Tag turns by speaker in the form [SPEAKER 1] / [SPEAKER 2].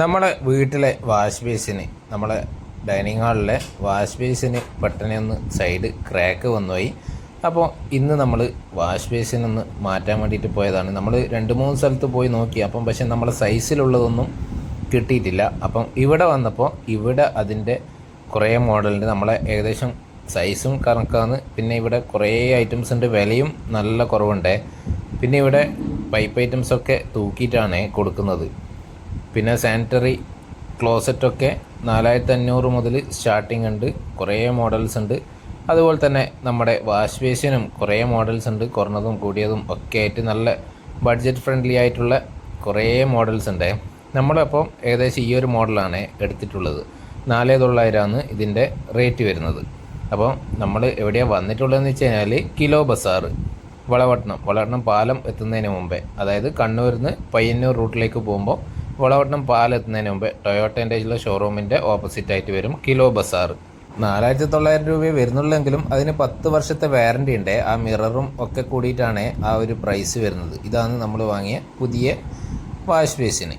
[SPEAKER 1] നമ്മളെ വീട്ടിലെ wash basin നമ്മളെ ഡൈനിങ് ഹാളിലെ വാഷ് ബേസിന് പെട്ടെന്ന് ഒന്ന് സൈഡ് ക്രാക്ക് വന്നുപോയി. അപ്പോൾ ഇന്ന് നമ്മൾ വാഷ് ബേസിനൊന്ന് മാറ്റാൻ വേണ്ടിയിട്ട് പോയതാണ്. നമ്മൾ രണ്ട് മൂന്ന് സ്ഥലത്ത് പോയി നോക്കി. അപ്പം പക്ഷെ നമ്മളെ സൈസിലുള്ളതൊന്നും കിട്ടിയിട്ടില്ല. അപ്പം ഇവിടെ വന്നപ്പോൾ ഇവിടെ അതിന്റെ കുറേ മോഡലുണ്ട് നമ്മളെ ഏകദേശം സൈസും കണക്കാണ്. പിന്നെ ഇവിടെ കുറേ ഐറ്റംസ് ഉണ്ട്. വിലയും നല്ല കുറവുണ്ട്. പിന്നെ ഇവിടെ പൈപ്പ് ഐറ്റംസൊക്കെ തൂക്കിയിട്ടാണ് കൊടുക്കുന്നത്. പിന്നെ സാനിറ്ററി ക്ലോസറ്റൊക്കെ നാലായിരത്തി അഞ്ഞൂറ് മുതൽ സ്റ്റാർട്ടിംഗ് ഉണ്ട്. കുറേ മോഡൽസ് ഉണ്ട്. അതുപോലെ തന്നെ നമ്മുടെ വാഷ് ബേസിനും കുറേ മോഡൽസ് ഉണ്ട്. കുറഞ്ഞതും കൂടിയതും ഒക്കെ ആയിട്ട് നല്ല ബഡ്ജറ്റ് ഫ്രണ്ട്ലി ആയിട്ടുള്ള കുറേ മോഡൽസ് ഉണ്ട്. നമ്മളപ്പം ഏകദേശം ഈ ഒരു മോഡലാണ് എടുത്തിട്ടുള്ളത്. നാല് തൊള്ളായിരമാണ് ഇതിന്റെ റേറ്റ് വരുന്നത്. അപ്പോൾ നമ്മൾ എവിടെയാണ് വന്നിട്ടുള്ളതെന്ന് വെച്ച് കഴിഞ്ഞാൽ കിലോ ബസാർ വളവട്ടണം. വളവട്ടണം പാലം എത്തുന്നതിന് മുമ്പേ. അതായത് കണ്ണൂരിൽ നിന്ന് പയ്യന്നൂർ റൂട്ടിലേക്ക് പോകുമ്പോൾ വളവട്ടണം പാലെത്തുന്നതിന് മുമ്പേ ടൊയോട്ടേന്റെ ഉള്ള ഷോറൂമിന്റെ ഓപ്പോസിറ്റായിട്ട് വരും കിലോ ബസാർ. നാലായിരത്തി തൊള്ളായിരം രൂപയെ വരുന്നുള്ളെങ്കിലും അതിന് പത്ത് വർഷത്തെ വാറണ്ടി ഉണ്ട്. ആ മിററും ഒക്കെ കൂടിയിട്ടാണ് ആ ഒരു പ്രൈസ് വരുന്നത്. ഇതാണ് നമ്മൾ വാങ്ങിയ പുതിയ വാഷ് ബേസിന്